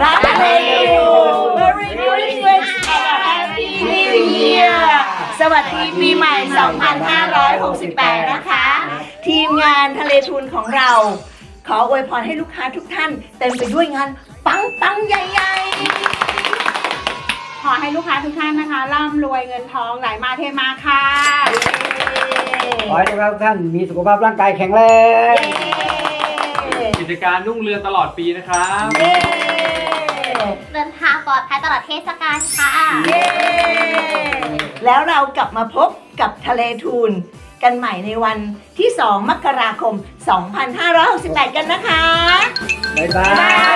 รักเลว Merry Christmas and a Happy New Year สวัสดีปีใหม่ 2568 นะคะ ทีมงานทะเลทูนของเรา ขออวยพรให้ลูกค้าทุกท่าน เต็มไปด้วยงานปังปังๆใหญ่ขอให้ลูกค้าทุกท่านนะคะร่ำรวยเงินทองไหลมาเทมาค่ะ ขอให้ลูกค้าทุกท่านมีสุขภาพร่างกายแข็งแรง กิจการนุ่งเรือตลอดปีนะครับ เดินทางปลอดภัยตลอดเทศกาลค่ะ เย้แล้วเรากลับมาพบกับทะเลทูนกันใหม่ในวันที่ 2 มกราคม 2568 กันนะคะ บ๊ายบาบ๊ายบาย